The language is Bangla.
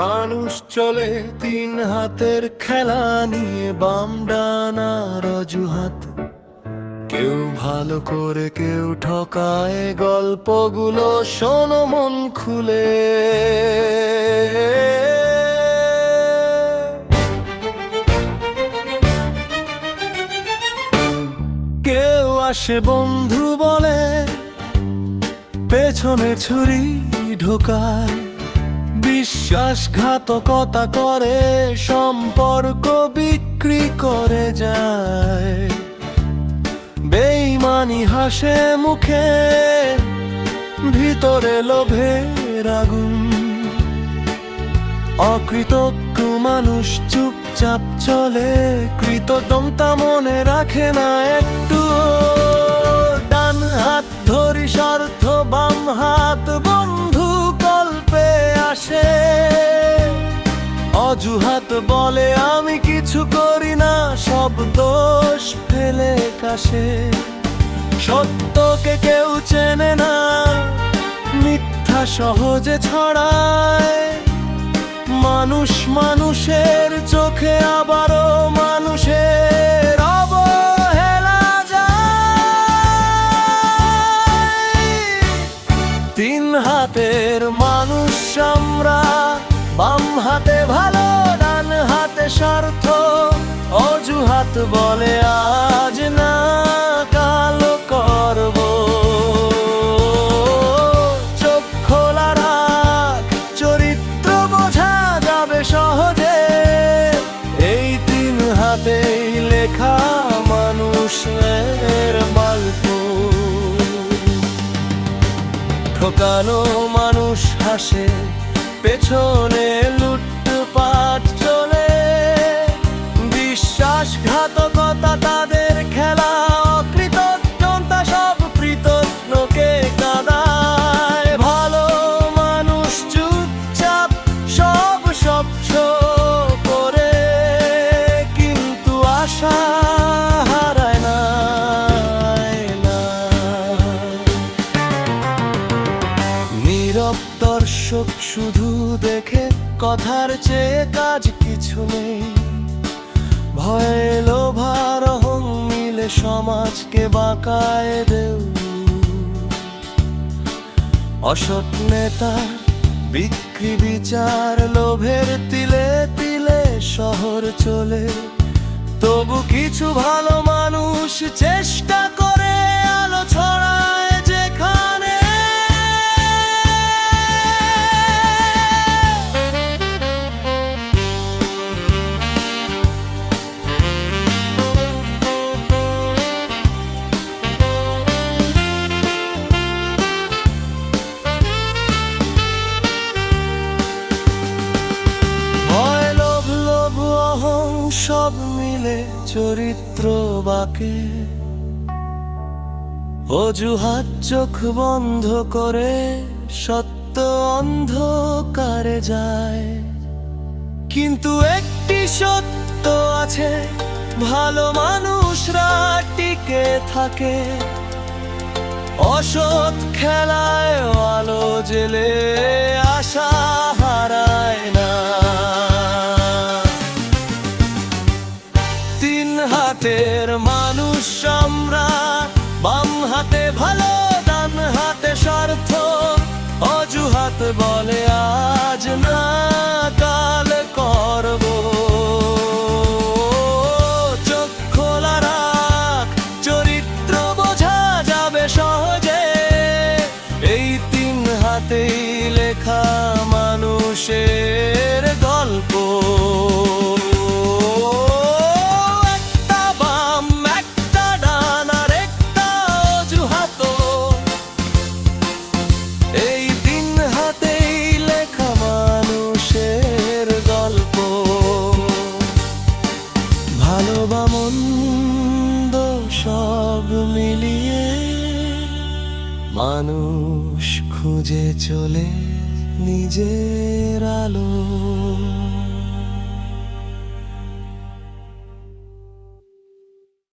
মানুষ চলে তিন হাতের খেলা নিয়ে বাম ডানার অজুহাত। কেউ ভালো করে, কেউ ঠকায়, গল্পগুলো শোনো, মন খুলে। কেউ আসে বন্ধু বলে পেছনে ছুরি ঢোকায়। বিশ্বাসঘাতকতা করে, সম্পর্ক বিক্রি করে যায়। বেইমানি হাসে মুখে, ভিতরে লোভের আগুন। অকৃতজ্ঞ মানুষ চুপচাপ চলে, কৃতজ্ঞতা মনে রাখে না একটু। ডান হাত ধরি স্বার্থ, বাম হাত বন্ধু অজুহাত বলে আমি কিছু করি না, সব দোষ ফেলে কাশে। সত্যকে কেউ চেনে না, মিথ্যা সহজে ছড়ায়। মানুষ মানুষের চোখে আবারও মানুষের অবহেলা যায়। তিন হাতের মানুষ আমরা বাম হাতে ভালো, ডান হাতে স্বার্থ। অজুহাত বলে, আজ না কাল করব। চোখ খোলা রাখ, চরিত্র বোঝা যাবে সহজে। এই তিন হাতেই লেখা মানুষের গল্প। ঠকানো মানুষ হাসে পেছনে কথার চেয়ে কাজ কিছু নেই। ভয়ে লোভার অহং মিলে সমাজকে বাঁকায় দেউ। অসৎ নেতা, বিক্রি বিচার, লোভের তিলে তিলে শহর চলে। তবু কিছু ভালো মানুষ চেষ্টা সব মিলে চরিত্র বাকে। অজুহাত চোখ বন্ধ করে সত্য অন্ধকারে যায়। কিন্তু একটি সত্য আছে, ভালো মানুষরা টিকে থাকে। অসৎ খেলায় আলো জেলে আশা হাতে ভালো ডান হাতে স্বার্থ। অজুহাত বলে আজ বা মন্দ সব মিলিয়ে মানুষ খুঁজে চলে নিজের আলো।